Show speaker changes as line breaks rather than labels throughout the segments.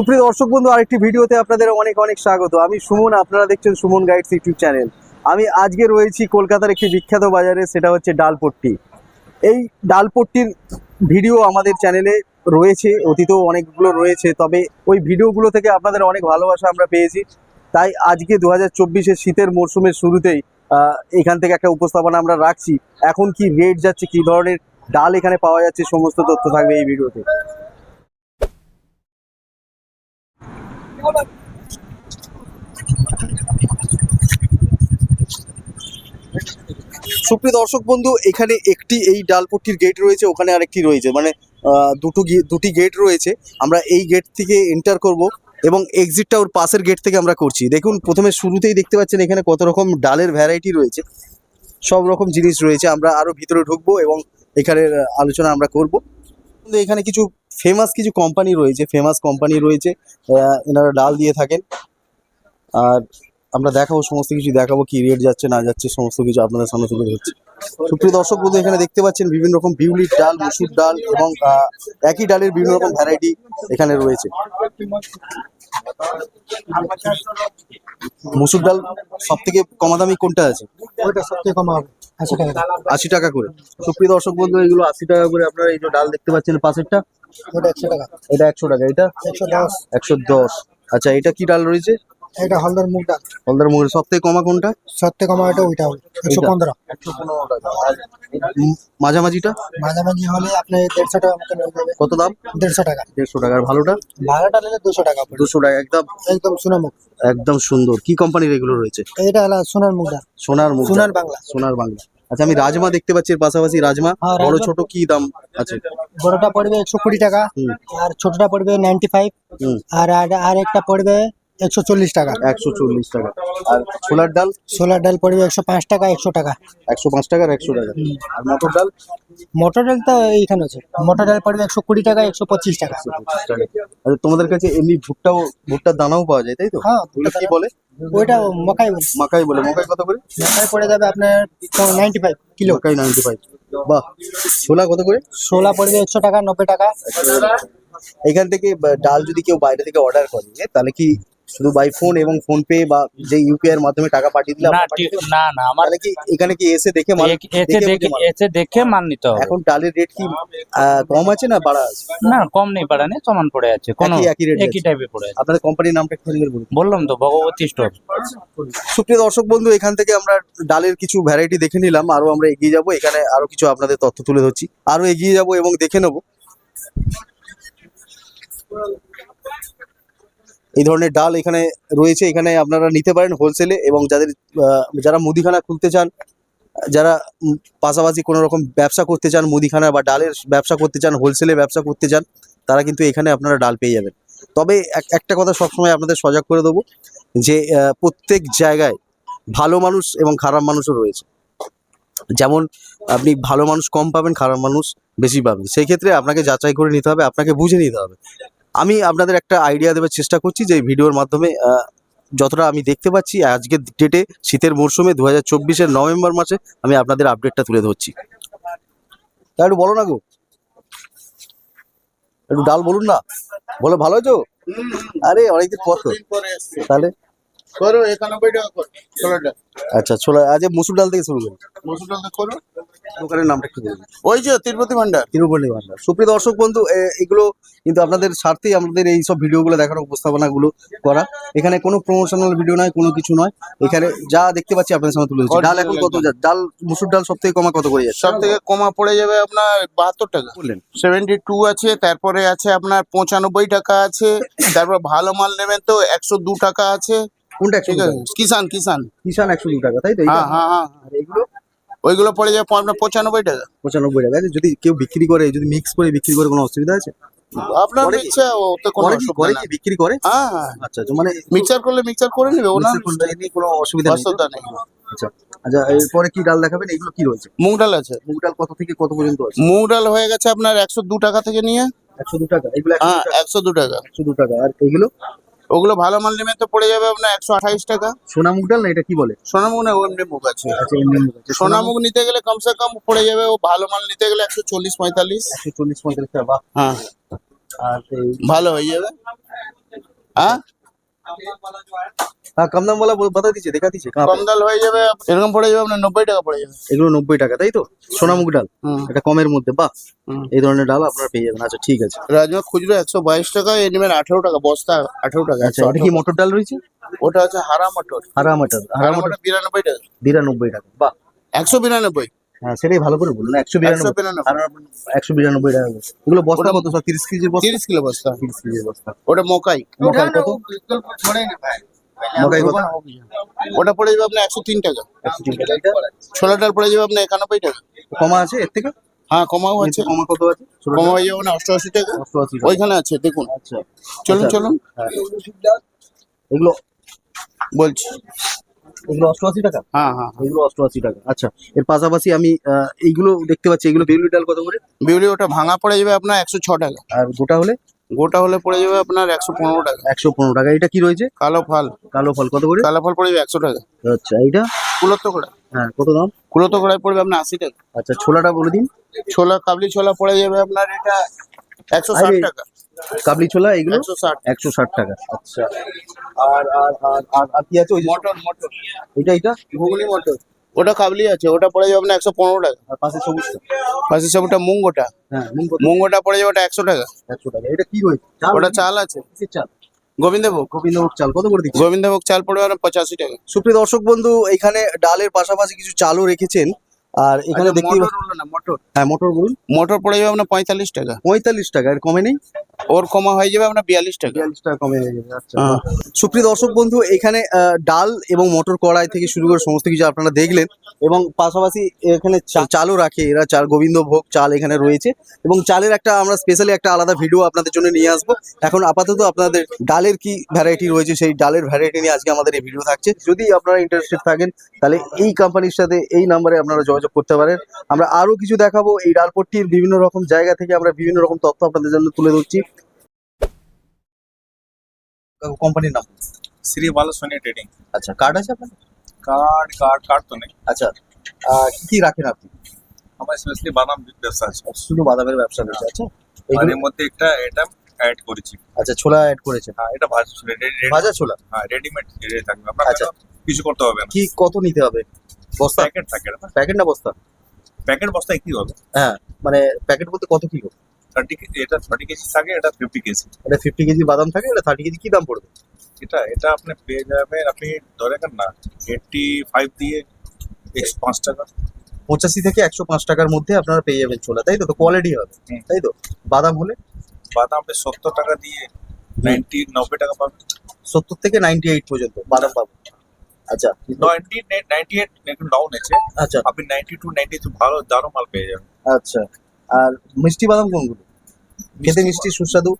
সুপ্রিয় দর্শক বন্ধু, আরেকটি ভিডিওতে আপনাদের অনেক অনেক স্বাগত। আমি সুমন, আপনারা দেখছেন সুমন গাইডস ইউটিউব চ্যানেল। আমি আজকে রয়েছি কলকাতার একটি বিখ্যাত বাজারে, সেটা হচ্ছে ডালপট্টি। এই ডালপট্টির ভিডিও আমাদের চ্যানেলে রয়েছে, অতীতেও অনেকগুলো রয়েছে, তবে ওই ভিডিওগুলো থেকে আপনাদের অনেক ভালোবাসা আমরা পেয়েছি। তাই আজকে দু হাজার শীতের মরশুমের শুরুতেই এখান থেকে একটা উপস্থাপনা আমরা রাখছি। এখন কি রেট যাচ্ছে, কি ধরনের ডাল এখানে পাওয়া যাচ্ছে, সমস্ত তথ্য থাকবে এই ভিডিওতে। সুপ্রিয় দর্শক বন্ধু, এখানে একটি এই ডালপট্টির গেট রয়েছে, ওখানে আরেকটি রয়েছে। মানে দুটো দুটি গেট রয়েছে। আমরা এই গেট থেকে এন্টার করব এবং এক্সিটটা ওর পাশের গেট থেকে আমরা করছি। দেখুন, প্রথমে শুরুতেই দেখতে পাচ্ছেন এখানে কত রকম ডালের ভ্যারাইটি রয়েছে। সব রকম জিনিস রয়েছে। আমরা আরও ভিতরে ঢুকবো এবং এখানের আলোচনা আমরা করব। এখানে কিছু ফেমাস কিছু কোম্পানি রয়েছে ফেমাস কোম্পানি রয়েছে এনারা ডাল দিয়ে থাকেন। আর আমরা দেখাবো, সমস্ত কিছু দেখাবো, কি রেট যাচ্ছে, না যাচ্ছে, সমস্ত কিছু আপনাদের সামনে তুলে ধরছি। সুপ্রিয় দর্শক, বন্ধু, এখানে দেখতে পাচ্ছেন বিভিন্ন রকম বিউলির ডাল, মুসুর ডাল এবং একই ডালের বিভিন্ন রকম ভ্যারাইটি এখানে রয়েছে। মুসুর ডাল সব থেকে কমা দামি কোনটা আছে?
ওইটা সবথেকে কম হবে আশি টাকা
করে। সুপ্রিয় দর্শক বন্ধু এগুলো আশি টাকা করে আপনারা এই যে ডাল দেখতে পাচ্ছেন পাশেরটা।
এটা একশো টাকা।
এটা একশো টাকা। এটা?
একশো দশ।
একশো দশ। আচ্ছা এটা কি ডাল রয়েছে?
এটা হলদার মুগ ডাল
হলদার মুগের সব থেকে কমা কোনটা?
সবথেকে কম ওইটা ওইটা একশো
এটা?
পনেরো।
মাঝামাঝিটা?
মাঝামাঝি হলে আপনি দেড়শো টাকা মতো যাবে
কত দাম?
দেড়শো টাকা।
দেড়শো টাকা। আর ভালোটা?
ভাড়াটা নিলে দুশো টাকা
দুশো টাকা একদম?
একদম সোনার মুগ
একদম সুন্দর। কি কোম্পানির এগুলো রয়েছে?
এইটা হলো সোনার মুগ ডাল
সোনার মুগ
সোনার বাংলা।
সোনার বাংলা। আচ্ছা আমি রাজমা দেখতে পাচ্ছি এর পাশাপাশি রাজমা।
হ্যাঁ,
বড় ছোট কি দাম আছে?
বড়টা পড়বে একশো কুড়ি টাকা। আর ছোটটা পড়বে নাইনটি ফাইভ আর- আর একটা পড়বে একশো চল্লিশ টাকা।
একশো চল্লিশ টাকা। আর ছোলার ডাল?
ডাল পড়বে একশো পাঁচ টাকা একশো টাকা।
একশো পাঁচ টাকা আর একশো টাকা। আর মটর ডাল?
মটর ডাল তো এইখানে আছে। মটর ডাল পড়বে একশো কুড়ি টাকা একশো পঁচিশ টাকা।
আচ্ছা তোমাদের কাছে এমনি ভুট্টাও ভুট্টার দানাও পাওয়া যায় তাই তো?
হ্যাঁ
কি বলে?
ওইটা মকাই বলে।
মাকাই বলে। মকাই কত করে?
মকাই পড়ে যাবে আপনার নাইনটি ফাইভ কিলো।
মকাই নাইনটি ফাইভ বাহ ছোলা কত করে?
ছোলা পড়বে একশো টাকা নব্বই টাকা।
এখান থেকে ডাল যদি কেউ বাইরে থেকে অর্ডার করে তাহলে কি শুধু বাই ফোন এবং ফোন পে বা যে ইউপিআই এর মাধ্যমে টাকা পাঠিয়ে দিলাম
না? না না আমার
কি এখানে কি এসে দেখে মাল
এসে
দেখে?
এসে দেখে মান নিতে হবে
এখন ডালের রেট কি কম আছে না বাড়া আছে
না কম নেই বাড়া নেই সমান পড়ে আছে কোনো
একই- rate
একই
আছে।
টাইপের পড়ে আছে
আপনাদের কোম্পানির নামটা একটু বলুন
বললাম তো ভগবতী স্টোর
সুপ্রিয় দর্শক বন্ধু এখান থেকে আমরা ডালের কিছু ভ্যারাইটি দেখে নিলাম আরও আমরা এগিয়ে যাব এখানে আরও কিছু আপনাদের তথ্য তুলে ধরছি আরও এগিয়ে যাব এবং দেখে নেব এই ধরনের ডাল এখানে রয়েছে, এখানে আপনারা নিতে পারেন হোলসেলে এবং যাদের যারা মুদিখানা খুলতে চান, যারা পাশাপাশি কোনো রকম ব্যবসা করতে চান, মুদিখানা বা ডালের ব্যবসা করতে চান হোলসেলে ব্যবসা করতে চান, তারা কিন্তু এখানে আপনারা ডাল পেয়ে যাবেন। তবে এক- একটা কথা সবসময় আপনাদের সজাগ করে দেবো যে প্রত্যেক জায়গায় ভালো মানুষ এবং খারাপ মানুষও রয়েছে। যেমন আপনি ভালো মানুষ কম পাবেন, খারাপ মানুষ বেশি পাবেন। সেই ক্ষেত্রে আপনাকে যাচাই করে নিতে হবে, আপনাকে বুঝে নিতে হবে। আমি আপনাদের একটা আইডিয়া দেওয়ার চেষ্টা করছি যে ভিডিওর মাধ্যমে যতটা আমি দেখতে পাচ্ছি আজকের ডেটে শীতের মরশুমে দু হাজার চব্বিশের নভেম্বর মাসে আমি আপনাদের আপডেটটা তুলে ধরছি। তা একটু বলো না গো। একটু ডাল বলুন না। বলো ভালো আছো? আরে অনেকদিন পর তো। তাহলে?
করো একানব্বই টাকা করো ছোলাটা
আচ্ছা ছোলা আজ মুসুর ডাল থেকে শুরু করি।
মসুর ডালটা করো।
দোকানের নামটা একটু
ওই যে তিরুপতি ভান্ডার।
ভান্ডার। সুপ্রিয় দর্শক বন্ধু এগুলো কিন্তু আপনাদের স্বার্থেই আমাদের এই সব ভিডিওগুলো দেখার উপস্থাপনাগুলো করা। এখানে কোনো প্রমোশনাল ভিডিও নয় কোনো কিছু নয়। এখানে যা দেখতে পাচ্ছি আপনাদের সামনে তুলে ধরছি। ডাল এখন কত ডাল মুসুর ডাল সব থেকে কমা কত করে যাচ্ছে?
সব থেকে কমা পড়ে যাবে আপনার বাহাত্তর টাকা।
বললেন।
সেভেন্টি টু আছে তারপরে আছে আপনার পঁচানব্বই টাকা আছে। তারপর ভালো মাল নেবেন তো একশো দু টাকা আছে।
কোনটা একশো?
কিষান কিষান
কিষান একশো দু টাকা তাই তো?
হ্যাঁ হ্যাঁ হ্যাঁ।
এগুলো
ওইগুলো পড়ে যাবে আপনার পঁচানব্বই টাকা।
পঁচানব্বই টাকা যদি কেউ বিক্রি করে যদি মিক্স করে বিক্রি করে কোনো অসুবিধা আছে?
আপনার? ইচ্ছা ওতে কোনো
করে কি?
না
বিক্রি করে?
হ্যাঁ হ্যাঁ।
আচ্ছা আচ্ছা মানে
মিক্সার করলে মিক্সার করে নিবে
করলে এমনি কোনো অসুবিধা নেই।
অসুবিধা নেই।
আচ্ছা আচ্ছা এরপরে কি ডাল দেখাবেন? এগুলো কি রয়েছে?
মুগ ডাল আছে।
মুগ ডাল কত থেকে কত পর্যন্ত আছে?
মুগ ডাল হয়ে গেছে আপনার একশো দু টাকা থেকে নিয়ে।
একশো দু টাকা এগুলো
হ্যাঁ একশো দু টাকা।
একশো দু টাকা আর এগুলো?
ওগুলো ভালো মাল নেবেন তো পড়ে যাবে আপনার একশো আঠাইশ টাকা।
সোনামুখ ডাল না এটা কি বলে?
সোনামুখ না এমনি মুখ আছে।
সোনামুখ মুগ আছে।
নিতে গেলে কমসে কম পড়ে যাবে ও ভালো মাল নিতে গেলে একশো চল্লিশ পঁয়তাল্লিশ।
একশো চল্লিশ পঁয়তাল্লিশ টাকা
হ্যাঁ।
আর
ভালো হয়ে যাবে। হ্যাঁ
হ্যাঁ কম দাম বলা বাতা দিচ্ছে দেখা দিচ্ছে
কম দাল হয়ে যাবে এরকম পড়ে যাবে আপনার নব্বই টাকা পড়ে যাবে
এগুলো নব্বই টাকা তাই তো সোনামুগ ডাল এটা কমের মধ্যে
বা
এই ধরনের ডাল আপনার পেয়ে যাবেন আচ্ছা ঠিক আছে
রাজমা খুচরো একশো বাইশ টাকা এ নেবেন আঠেরো টাকা বস্তা আঠারো টাকা
আচ্ছা এটা কি মটর ডাল রয়েছে
ওটা হচ্ছে হারা মটর
হারা মটর হারা মটর
বিরানব্বই টাকা
বিরানব্বই টাকা বা
একশো বিরানব্বই
হ্যাঁ সেটাই ভালো করে বলুন একশো বিরানব্বই একশো বিরানব্বই টাকা ওগুলো বস্তা কত তিরিশ কেজি
তিরিশ কিলো বস্তা
তিরিশ কেজির বস্তা
ওটা মকাই
মোকাই কত
ওটা পড়ে যাবে আপনার একশো তিন টাকা।
একশো তিন টাকা। এটা?
ছোলা ডাল পড়ে যাবে আপনার একানব্বই টাকা।
কমা আছে এর থেকে?
হ্যাঁ কমাও আছে।
কমা কত আছে?
কমা হয়ে যাবে না অষ্টআশি টাকা। ওইখানে আছে দেখুন।
আচ্ছা।
চলুন
আচ্ছা।
চলুন।
হ্যাঁ। এগুলো?
বলছি।
এগুলো অষ্টআশি টাকা?
হ্যাঁ হ্যাঁ।
এগুলো অষ্টআশি টাকা। আচ্ছা এর পাশাপাশি আমি এইগুলো দেখতে পাচ্ছি এগুলো বেগুনি ডাল কত করে?
বিউলি ওটা ভাঙা পড়ে যাবে আপনার একশো ছ টাকা।
আর গোটা হলে?
গোটা হলে পড়ে যাবে আপনার একশো পনেরো টাকা।
একশো পনেরো টাকা। এটা কি রয়েছে?
কালো ফল।
কালো ফল। কত করে?
কালো ফল পড়ে যাবে একশো টাকা।
আচ্ছা এইটা?
কুলত্ত কড়া
হ্যাঁ কত দাম?
কুলত্ত কড়াই পড়বে আপনার আশি টাকা।
আচ্ছা ছোলাটা বলে দিন।
ছোলা কাবলি ছোলা পড়ে যাবে আপনার এটা একশো ষাট টাকা।
কাবলি ছোলা এগুলো?
একশো ষাট।
টাকা। আচ্ছা। আর আর আর আর কি আছে ওই
মটর মটর।
এটা এটা?
ঘুগনি মটর। ওটা কাবলি আছে ওটা পড়ে যাবে না একশো পনেরো টাকা।
আর পাশে সবুজটা?
পাশে সবটা মুঙ্গোটা।
হ্যাঁ কত?
মুঙ্গোটা পড়ে যাবে ওটা একশো টাকা।
একশো টাকা। এটা কি রয়েছে?
ওটা চাল আছে।
কিসের চাল?
গোবিন্দভোগ।
গোবিন্দভোগ চাল। কত করে দিচ্ছি
গোবিন্দভোগ চাল পড়বে পঁচাশি টাকা।
সুপ্রিয় দর্শক বন্ধু এখানে ডালের পাশাপাশি কিছু চালও রেখেছেন। আর এখানে
আচ্ছা, মটর
হ্যাঁ মোটর বলুন।
মোটর পড়ে যাবে আপনার পঁয়তাল্লিশ টাকা।
পঁয়তাল্লিশ টাকা এর কমে নেই
ওর কমা হয়ে যাবে আপনার বিয়াল্লিশ টাকা।
বিয়াল্লিশ টাকা কমে হয়ে যাবে আচ্ছা।
হ্যাঁ।
সুপ্রিয় দর্শক বন্ধু এখানে ডাল এবং মটর কড়াই থেকে শুরু করে সমস্ত কিছু আপনারা দেখলেন এবং পাশাপাশি এখানে চালও রাখে এরা চাল গোবিন্দভোগ চাল এখানে রয়েছে এবং চালের একটা আমরা স্পেশালি একটা আলাদা ভিডিও আপনাদের জন্য নিয়ে আসব। এখন আপাতত আপনাদের ডালের কি ভ্যারাইটি রয়েছে সেই ডালের ভ্যারাইটি নিয়ে আজকে আমাদের এই ভিডিও থাকছে। যদি আপনারা ইন্টারেস্টেড থাকেন তাহলে এই কোম্পানির সাথে এই নাম্বারে আপনারা যোগাযোগ করতে পারেন। আমরা আরও কিছু দেখাবো। এই ডালপট্টির বিভিন্ন রকম জায়গা থেকে আমরা বিভিন্ন রকম তথ্য আপনাদের জন্য তুলে ধরছি। কোম্পানির নাম?
শ্রী বালা সোনিয়া ট্রেডিং।
আচ্ছা কার্ড আছে আপনার?
কার্ড কার্ড কার্ড তো নেই।
আচ্ছা আহ, কি কি রাখেন আপনি?
আমার স্পেশালি বাদাম ব্যবসা আছে।
শুধু বাদামের ব্যবসা রয়েছে আচ্ছা।
এর মধ্যে একটা এটা অ্যাড করেছি।
আচ্ছা ছোলা অ্যাড করেছেন?
হ্যাঁ এটা ভাজা রেডি
ভাজা ছোলা?
হ্যাঁ রেডিমেড রেডি থাকবে। আপনার
আচ্ছা।
কিছু করতে হবে না।
কি কত নিতে হবে? বস্তা?
প্যাকেট থাকে না?
প্যাকেট না বস্তা?
প্যাকেট বস্তায় কি হবে?
হ্যাঁ মানে প্যাকেট বলতে কত কিলো
থার্টি এটা থার্টি কেজি থাকে এটা ফিফটি কেজি
এটা ফিফটি কেজি বাদাম থাকে এটা থার্টি কেজি কি দাম পড়বে?
এটা এটা আপনি পেয়ে যাবেন আপনি ধরে না এইটটি ফাইভ দিয়ে একশো পাঁচ টাকা।
পঁচাশি থেকে একশো পাঁচ টাকার মধ্যে আপনারা পেয়ে যাবেন ছোলা তাই তো? তো কোয়ালিটি হবে। তাই তো? বাদাম হলে?
বাদাম আপনি সত্তর টাকা দিয়ে নাইনটি নব্বই টাকা পাবেন।
সত্তর থেকে নাইনটি এইট পর্যন্ত বাদাম পাবো আচ্ছা।
নাইনটি নাইনটি এইট একটু ডাউন আছে।
আচ্ছা।
আপনি নাইনটি টু নাইনটি টু ভালো দারুণ মাল পেয়ে যাবেন।
আচ্ছা। আর মিষ্টি বাদাম কোনগুলো? খেতে মিষ্টি সুস্বাদু?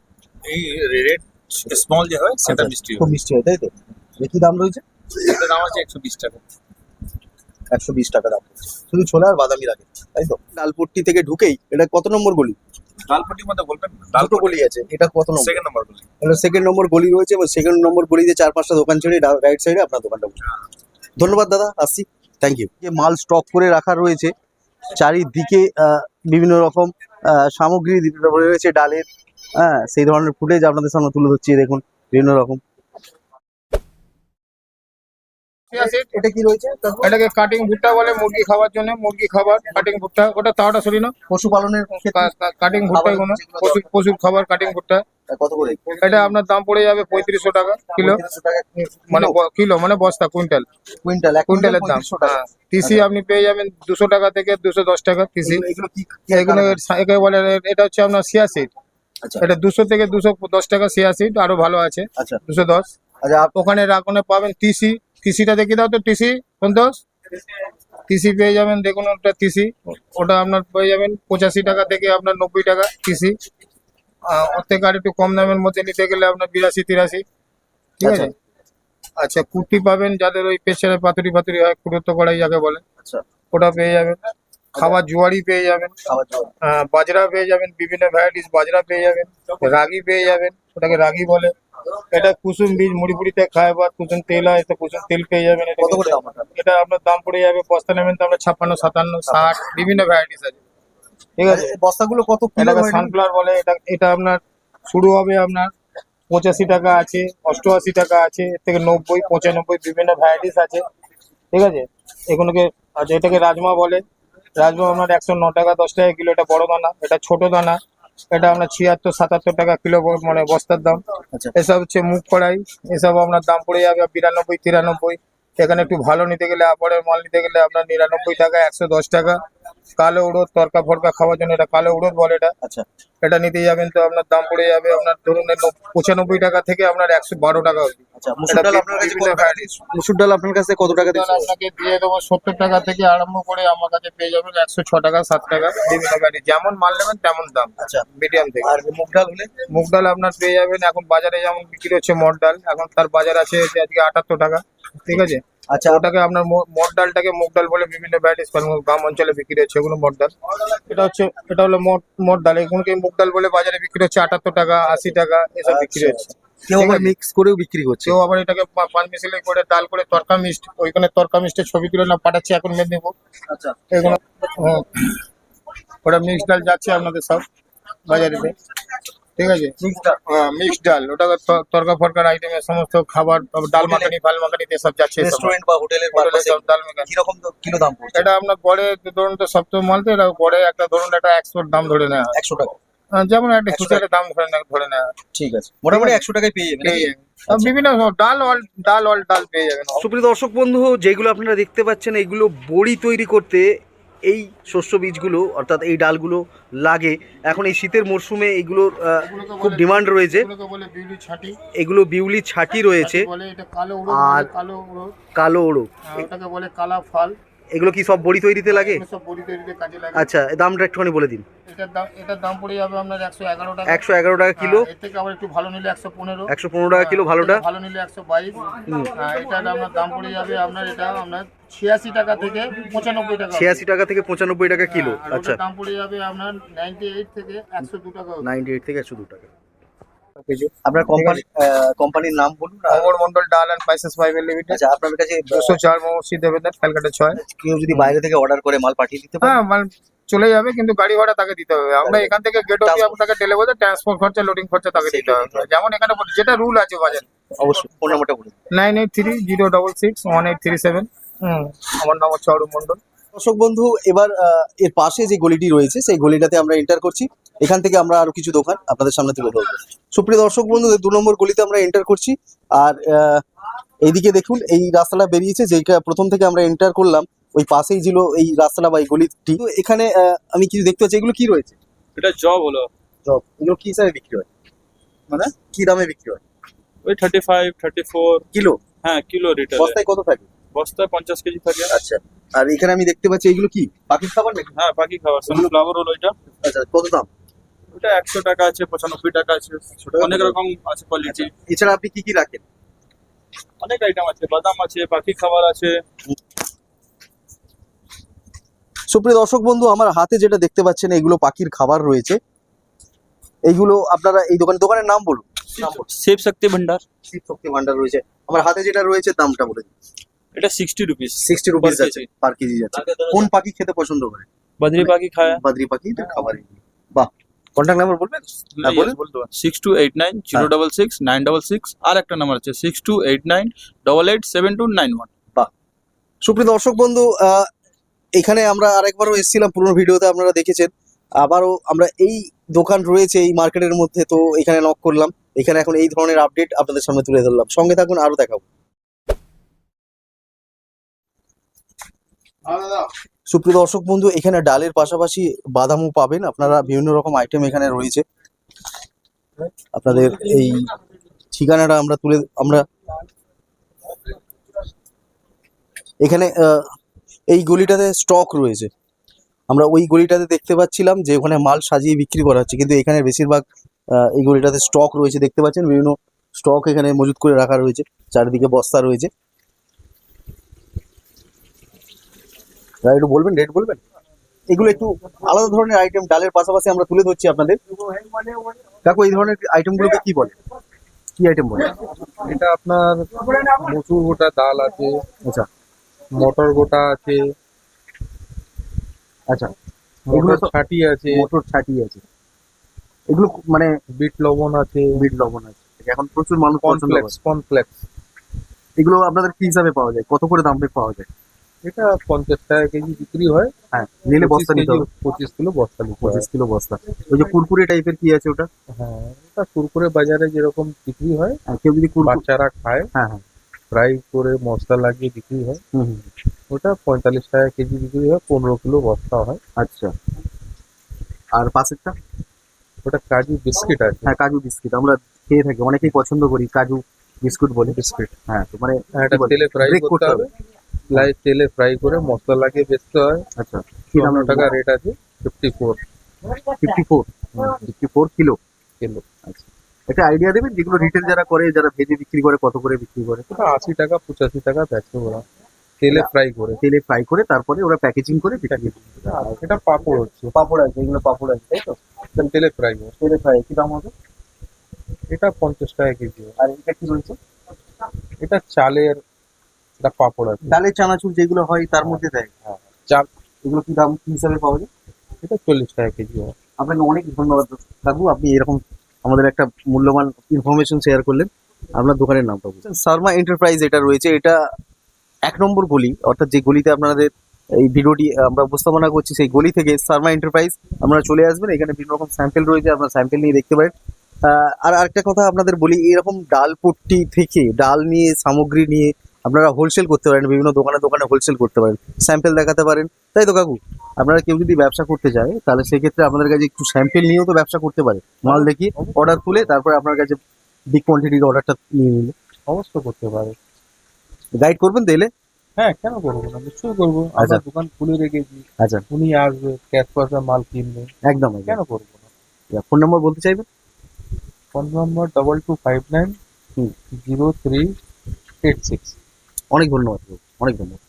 এই রেড স্মল যে হয় সেটা
আচ্ছা,
মিষ্টি
খুব মিষ্টি হয় তাই তো? দেখি দাম রয়েছে?
এটার দাম আছে একশো বিশ টাকা।
একশো বিশ টাকা দাম। শুধু ছোলা আর বাদামি রাখে তাই তো? ডালপট্টি থেকে ঢুকেই এটা কত নম্বর গলি?
ডালপটির মধ্যে বলবেন?
দুটো গলি আছে এটা কত নম্বর?
সেকেন্ড নাম্বার
সেকেন্ড গলি রয়েছে এবং সেকেন্ড নম্বর গলিতে চার পাঁচটা দোকান ছেড়ে রাইট সাইডে আপনার দোকানটা বসে। ধন্যবাদ দাদা আসছি। থ্যাংক ইউ যে মাল স্টক করে রাখা রয়েছে চারিদিকে আহ, বিভিন্ন রকম আহ, সামগ্রী দিতে রয়েছে ডালের হ্যাঁ সেই ধরনের ফুটেজ আপনাদের সামনে তুলে ধরছি দেখুন বিভিন্ন রকম। এটা কি রয়েছে? কাকু?
এটাকে কাটিং ভুট্টা বলে মুরগি খাওয়ার জন্য মুরগি খাবার কাটিং ভুট্টা ওটা তাওয়াটা সরি না?
পশুপালনের
কাটিং ভুট্টা পশু পশুর খাবার কাটিং ভুট্টা।
কত করে?
এটা আপনার দাম পড়ে যাবে পঁয়ত্রিশশো টাকা কিলো। মানে কিলো মানে বস্তা কুইন্টাল।
কুইন্টাল
কুইন্টালের দাম।
3500 টাকা।
হ্যাঁ। তিসি আপনি পেয়ে যাবেন দুশো টাকা থেকে দুশো দশ টাকা তিসি
এগুলো-
একে বলে এটা হচ্ছে আপনার সিয়াসিড
আচ্ছা।
এটা দুশো থেকে দুশো দশ টাকা সিয়াসিড আরও ভালো আছে।
আচ্ছা।
দুশো দশ।
আচ্ছা
ওখানে রাখনে পাবেন টিসি টিসিটা দেখে দাও তো টিসি সন্তোষ? টিসি পেয়ে যাবেন দেখুন ওটা টিসি ওটা আপনার পেয়ে যাবেন পঁচাশি টাকা থেকে আপনার নব্বই টাকা টিসি ওর থেকে আর একটু কম দামের মধ্যে নিতে গেলে আপনার বিরাশি তিরাশি। ঠিক আছে? আচ্ছা কুর্তি পাবেন যাদের ওই প্রেশারে পাতুরি পাতুরি হয় কুড়ত্ব কড়াই যাকে বলে।
আচ্ছা।
ওটা পেয়ে যাবেন। খাবার জুয়ারি পেয়ে যাবেন। বাজরা পেয়ে যাবেন বিভিন্ন ভ্যারাইটিস বাজরা পেয়ে যাবেন রাগি পেয়ে যাবেন ওটাকে রাগি বলে। এটা কুসুম বীজ মুড়ি ফুড়িতে খায় বা কুসুম তেল হয় তো কুসুম তেল পেয়ে যাবেন এটা
কত করে দাম
এটা আপনার দাম পড়ে যাবে বস্তা নেবেন তো আপনার ছাপ্পান্ন সাতান্ন ষাট বিভিন্ন ভ্যারাইটিস আছে। ঠিক আছে?
বস্তাগুলো কত
এটাকে সানফ্লাওয়ার বলে এটা এটা আপনার শুরু হবে আপনার পঁচাশি টাকা আছে অষ্টআশি টাকা আছে এর থেকে নব্বই পঁচানব্বই বিভিন্ন ভ্যারাইটিস আছে। ঠিক আছে? এগুলোকে আচ্ছা এটাকে রাজমা বলে। রাজমা আপনার একশো ন টাকা দশ টাকা কিলো এটা বড় দানা এটা ছোট দানা। এটা আপনার ছিয়াত্তর সাতাত্তর টাকা কিলো মানে বস্তার দাম।
আচ্ছা।
এসব হচ্ছে মুখ কড়াই এসব আপনার দাম পড়ে যাবে বিরানব্বই তিরানব্বই। এখানে একটু ভালো নিতে গেলে আপরের মাল নিতে গেলে আপনার নিরানব্বই টাকা একশো দশ টাকা। কালো উড়োদ তরকা ফরকা খাওয়ার জন্য এটা কালো উড়োদ বলে এটা।
আচ্ছা।
এটা নিতে যাবেন তো আপনার দাম পড়ে যাবে আপনার ধরুন পঁচানব্বই টাকা থেকে আপনার একশো বারো টাকা অবধি।
আচ্ছা মুসুর ডাল আপনার কাছে কত-
varieties।
মুসুর ডাল আপনার কাছে কত টাকা
ডাল
দিচ্ছে
আপনাকে দিয়ে দেবো সত্তর টাকা থেকে আরম্ভ করে আমার কাছে পেয়ে যাবেন একশো ছ টাকা সাত টাকা বিভিন্ন ভ্যারাইটি যেমন মাল নেবেন তেমন দাম।
আচ্ছা।
মিডিয়াম থেকে।
আর মুগ ডাল হলে?
মুগ ডাল আপনার পেয়ে যাবেন। এখন বাজারে যেমন বিক্রি হচ্ছে মট ডাল এখন তার বাজার আছে আজকে আটাত্তর টাকা। ঠিক আছে?
আচ্ছা
ওটাকে আপনার মট ডালটাকে মুগ ডাল বলে বিভিন্ন ভ্যারাইটিস গ্রাম অঞ্চলে বিক্রি হচ্ছে ওগুলো মট ডাল। এটা হচ্ছে এটা হলো মট মট ডাল। এগুলোকে মুগ ডাল বলে বাজারে বিক্রি হচ্ছে আটাত্তর টাকা আশি টাকা এসব বিক্রি
আচ্ছা,
হচ্ছে
কেউ আবার মিক্স করেও বিক্রি করছে।
কেউ আবার এটাকে পান মিশিলে করে ডাল করে তরকা মিষ্ট ওইখানে তরকা মিষ্টের ছবি না পাঠাচ্ছে এখন মেদিনীপুর
আচ্ছা।
এগুলো। ওটা মিক্স ডাল যাচ্ছে আপনাদের সব বাজারেতে ঠিক আছে? হ্যাঁ মিক্স ডাল। ওটা তরকা ফরকার আইটেমের সমস্ত খাবার ডাল মাখানি ফাল মাখানি সব যাচ্ছে
রেস্টুরেন্ট বা হোটেলের
ডাল মাখানি।
কীরকম তো- কিলো দাম পড়ছে?
এটা আপনার গড়ে ধরুন তো সপ্তাহ মাল তো এটা গড়ে একটা ধরুন একটা একশো দাম ধরে হয়।
একশো টাকা।
যেমন একটা
100
খুচরা দাম ধরে নেওয়া ধরে হয়।
ঠিক আছে। মোটামুটি। একশো টাকায় পেয়ে যাবেন
পেয়ে যাবেন। আর বিভিন্ন ডাল অল ডাল অল ডাল পেয়ে যাবেন।
সুপ্রিয় দর্শক বন্ধু যেগুলো আপনারা দেখতে পাচ্ছেন এগুলো বড়ি তৈরি করতে এই শস্য বীজগুলো অর্থাৎ এই ডালগুলো লাগে। এখন এই শীতের মরশুমে এগুলোর খুব ডিমান্ড রয়েছে। এগুলো বিউলি ছাটি রয়েছে।
বলে এটা কালো
আর-
কালো উড়ো।
কালো ওড়ো
বলে কালা ফল।
এগুলো কি সব বড়ি তৈরিতে লাগে?
সব বড়ি তৈরিতে কাজে লাগে।
আচ্ছা দামটা একটুখানি বলে দিন।
এটার দাম এটার দাম পড়ে যাবে আপনার একশো এগারো টাকা।
একশো এগারো টাকা কিলো।
হ্যাঁ, এর থেকে আবার একটু ভালো নিলে একশো পনেরো।
একশো পনেরো টাকা কিলো ভালোটা।
ভালো নিলে একশো বাইশ। এটার আপনার দাম পড়ে যাবে আপনার এটা আপনার ছিয়াশি টাকা থেকে পঁচানব্বই টাকা
ছিয়াশি টাকা থেকে পঁচানব্বই টাকা কিলো
হ্যাঁ,
আচ্ছা।
দাম পড়ে যাবে আপনার নাইনটি এইট থেকে একশো দু টাকা।
নাইনটি এইট থেকে একশো দু টাকা।
কিছু।
আপনার কোম্পানি কোম্পানির নাম বলুন
অমর মন্ডল ডাল অ্যান্ড স্পাইসেস প্রাইভেট লিমিটেড
আচ্ছা আপনার কাছে
দুশো চার মৌসি দেবেদার ক্যালকাটা ছয়।
কেউ যদি বাইরে থেকে অর্ডার করে মাল পাঠিয়ে দিতে
হ্যাঁ মাল চলে যাবে কিন্তু গাড়ি ভাড়া তাকে দিতে হবে। আমরা এখান থেকে গেট অব্দি আপনাকে ডেলিভারি ট্রান্সপোর্ট খরচা লোডিং খরচা তাকে দিতে হবে। যেমন এখানে যেটা রুল আছে বাজারে।
অবশ্যই ফোন নাম্বারটা বলুন।
Nine eight three zero double six one eight three seven হুম আমার নাম হচ্ছে অরূপ মন্ডল।
দর্শক বন্ধু এবার এর পাশে যে গলিটি রয়েছে সেই গলিটাতে আমরা এন্টার করছি। এখান থেকে আমরা আরও কিছু দোকান আপনাদের সামনে তুলে ধরবো। সুপ্রিয় দর্শক বন্ধুদের দু নম্বর গলিতে আমরা এন্টার করছি। আর এইদিকে দেখুন এই রাস্তাটা বেরিয়েছে যেটা প্রথম থেকে আমরা এন্টার করলাম ওই পাশেই ছিল এই রাস্তাটা বা এই গলিটি। তো এখানে আমি কিছু দেখতে পাচ্ছি এগুলো কি রয়েছে?
এটা জব হলো।
জব এগুলো কি হিসাবে বিক্রি হয়? মানে কি দামে বিক্রি হয়?
ওই thirty five thirty four
kilo?
হ্যাঁ কিলো রিটেল
বস্তায় কত থাকে?
বস্তায় পঞ্চাশ কেজি থাকে।
আচ্ছা আর এখানে আমি দেখতে পাচ্ছি এগুলো কি পাখির খাবার নাকি?
হ্যাঁ পাখি খাবার সানফ্লাওয়ার হলো ওইটা
আচ্ছা কত দাম?
ওটা একশো টাকা আছে পঁচানব্বই টাকা আছে অনেক রকম আছে কোয়ালিটি
এছাড়া আপনি কি কি রাখেন?
অনেক আইটেম আছে বাদাম আছে পাখি খাবার আছে।
সুপ্রিয় দর্শক বন্ধু আমার হাতে যেটা দেখতে পাচ্ছেন এগুলো পাখির খাবার রয়েছে। এইগুলো আপনারা এই দোকানের দোকানের নাম বলুন। নাম
শিব শক্তি ভান্ডার।
শিব শক্তি ভান্ডার রয়েছে। আমার হাতে যেটা রয়েছে দামটা বলে দিন।
এটা সিক্সটি রুপিস
সিক্সটি রুপিস আছে পার কেজি যাচ্ছে। কোন পাখি খেতে পছন্দ করে?
বদ্রি পাখি খায়।
বাদরি পাখি খাবার বাহ। কন্ট্যাক্ট নাম্বার বলবেন? হ্যাঁ, বলুন।
বলতো six two eight nine zero double six nine double six আর একটা নাম্বার আছে six two eight nine double eight seven two nine one
সুপ্রিয় দর্শক বন্ধু আহ, এখানে আমরা আরেকবারও এসেছিলাম পুরোনো ভিডিওতে আপনারা দেখেছেন। আবারও আমরা এই দোকান রয়েছে এই মার্কেটের মধ্যে তো এখানে নক করলাম। এখানে এখন এই ধরনের আপডেট আপনাদের সামনে তুলে ধরলাম। সঙ্গে থাকুন আরও দেখাবো। সুপ্রিয় দর্শক বন্ধু, এখানে ডালের পাশাপাশি বাদামও পাবেন। আপনারা বিভিন্ন রকম আইটেম এখানে রয়েছে। আপনাদের এই ঠিকানাটা আমরা তুলে, আমরা এখানে এই গলিটাতে স্টক রয়েছে। আমরা ওই গলিটাতে দেখতে পাচ্ছিলাম যে ওখানে মাল সাজিয়ে বিক্রি করা হচ্ছে। কিন্তু এখানে বেশিরভাগ এই গলিটাতে স্টক রয়েছে। দেখতে পাচ্ছেন, বিভিন্ন স্টক এখানে মজুত করে রাখা রয়েছে। চারিদিকে বস্তা রয়েছে। দাদা একটু বলবেন রেট বলবেন? এগুলো একটু আলাদা ধরনের আইটেম ডালের পাশাপাশি আমরা তুলে ধরছি আপনাদের। কাকু এই ধরনের আইটেমগুলোকে কি বলে? কি আইটেম বলে?
এটা আপনার মসুর গোটা ডাল আছে
আচ্ছা।
মটর গোটা আছে
আচ্ছা। এগুলো
ছাটি আছে।
মোটর ছাটি আছে। এগুলো মানে
বিট লবণ আছে।
বিট লবণ আছে। এখন প্রচুর মানুষ পছন্দ করে।
কমপ্লেক্স কমপ্লেক্স
এগুলো আপনাদের কি হিসাবে পাওয়া যায়? কত করে দামে পাওয়া যায়?
এটা পঞ্চাশ টাকা কেজি বিক্রি হয়।
হ্যাঁ নিলে
পঁচিশ
বস্তা নিতে
কেজি
হবে।
পঁচিশ কিলো বস্তা নিতে হয়।
পঁচিশ কিলো বস্তা। ওই যে কুরকুরে টাইপের কি আছে ওটা?
হ্যাঁ ওটা কুরকুরে বাজারে যেরকম বিক্রি হয়
আর কেউ যদি কুরকুরে
বাচ্চারা খায়
হ্যাঁ হ্যাঁ।
ফ্রাই করে মশলা লাগিয়ে বিক্রি হয়।
হুম, হুম,
ওটা পঁয়তাল্লিশ টাকা কেজি বিক্রি হয় পনেরো কিলো বস্তা হয়।
আচ্ছা। আর পাশেরটা?
ওটা কাজু বিস্কিট আছে।
হ্যাঁ কাজু বিস্কিট। আমরা খেয়ে থাকি অনেকেই পছন্দ করি কাজু বিস্কুট বলে।
বিস্কিট।
হ্যাঁ তো মানে
হ্যাঁ, এটা
কি বলে?
তেলে ফ্রাই
Break
করতে হবে। লাই তেলে ফ্রাই করে মশলা লাগিয়ে বেচতে হয়।
আচ্ছা। কি দাম
টাকা রেট আছে fifty four
fifty four fifty four kilo
kilo
আচ্ছা। একটা আইডিয়া দেবেন? যেগুলো রিটেল যারা করে যারা ভেজে বিক্রি করে কত করে বিক্রি করে?
আশি টাকা পঁচাশি টাকা বেচে ওরা। তেলে ফ্রাই করে।
তেলে ফ্রাই করে তারপরে ওরা প্যাকেজিং করে করে।
এটা পাপড় হচ্ছে।
পাপড় আছে এগুলো পাপড় আছে তাই তো?
এটা তেলে ফ্রাই হয়
তেলে ফ্রাই কি দাম হবে?
এটা পঞ্চাশ টাকা কেজি।
আর এটা কি রয়েছে
এটা চালের একটা পাপড় আছে
ডালের চানাচুর যেগুলো হয় তার মধ্যে দেয়?
চাল
এগুলো কি দাম কি হিসাবে পাওয়া যায়?
এটা চল্লিশ টাকা কেজি হয়।
আপনাকে অনেক ধন্যবাদ কাকু আপনি এরকম আমাদের একটা মূল্যবান ইনফরমেশন শেয়ার করলেন। আপনার দোকানের নামটা বলুন শর্মা এন্টারপ্রাইজ এটা রয়েছে। এটা এক নম্বর গলি অর্থাৎ যে গলিতে আপনাদের এই ভিডিওটি আমরা উপস্থাপনা করছি সেই গলি থেকে শর্মা এন্টারপ্রাইজ আপনারা চলে আসবেন। এখানে বিভিন্ন রকম স্যাম্পেল রয়েছে আপনারা স্যাম্পেল নিয়ে দেখতে পারেন। আর আরেকটা কথা আপনাদের বলি এরকম ডাল পট্টি থেকে ডাল নিয়ে সামগ্রী নিয়ে আপনারা হোলসেল করতে পারেন বিভিন্ন দোকানে দোকানে হোলসেল করতে পারেন স্যাম্পেল দেখাতে পারেন। তাই তো কাকু? আপনারা কেউ যদি ব্যবসা করতে চায় তাহলে সেক্ষেত্রে আপনাদের কাছে একটু স্যাম্পেল নিয়েও তো ব্যবসা করতে পারে। মাল দেখি অর্ডার তুলে তারপরে আপনার কাছে বিগ কোয়ান্টিটির অর্ডারটা নিয়ে নিলে।
অবশ্য করতে পারে।
গাইড করবেন তাইলে
হ্যাঁ কেন করব না? নিশ্চয়ই করব।
আচ্ছা।
দোকান খুলে রেখেছি।
আচ্ছা।
উনি আসবে ক্যাশ পয়সা মাল কিনবে।
একদম
কেন করব না?
ফোন নম্বর বলতে চাইবেন?
Phone number double two five nine. Zero three eight six
অনেক ধন্যবাদ অনেক ধন্যবাদ।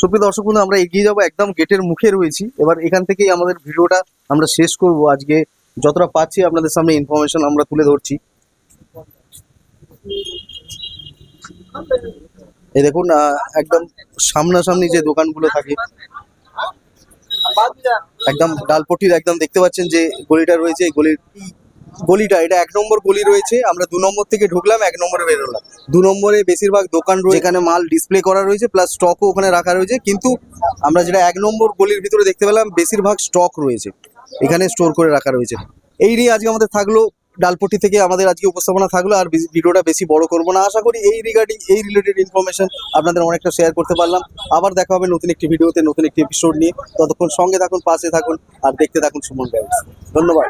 সুপ্রিয় দর্শক বন্ধু, আমরা এগিয়ে যাব একদম গেটের মুখে রয়েছি। এবার এখান থেকেই আমাদের ভিডিওটা আমরা শেষ করব। আজকে যতটা পাচ্ছি আপনাদের সামনে ইনফরমেশন আমরা তুলে ধরছি। এই দেখুন একদম সামনাসামনি যে দোকানগুলো থাকে, একদম ডালপটির একদম দেখতে পাচ্ছেন যে গলিটা রয়েছে। এই গলির গলিটা, এটা এক নম্বর গলি রয়েছে। আমরা দু নম্বর থেকে ঢুকলাম, এক নম্বরে বেরোলাম। দু নম্বরে বেশিরভাগ দোকান রয়েছে এখানে মাল ডিসপ্লে করা রয়েছে প্লাস স্টকও ওখানে রাখা রয়েছে। কিন্তু আমরা যেটা এক নম্বর গলির ভিতরে দেখতে পেলাম, বেশিরভাগ স্টক রয়েছে। এখানে স্টোর করে রাখা রয়েছে। এই নিয়ে আজকে আমাদের থাকল, ডালপট্টি থেকে আমাদের আজকে উপস্থাপনা থাকল। আর ভিডিওটা বেশি বড় করব না। আশা করি এই রিগার্ডিং এই রিলেটেড ইনফরমেশন আপনাদের অনেকটা শেয়ার করতে পারলাম। আবার দেখা হবে নতুন একটি ভিডিওতে, নতুন একটি এপিসোড নিয়ে। ততক্ষণ সঙ্গে থাকুন, পাশে থাকুন, আর দেখতে থাকুন সুমন গাইডস ধন্যবাদ।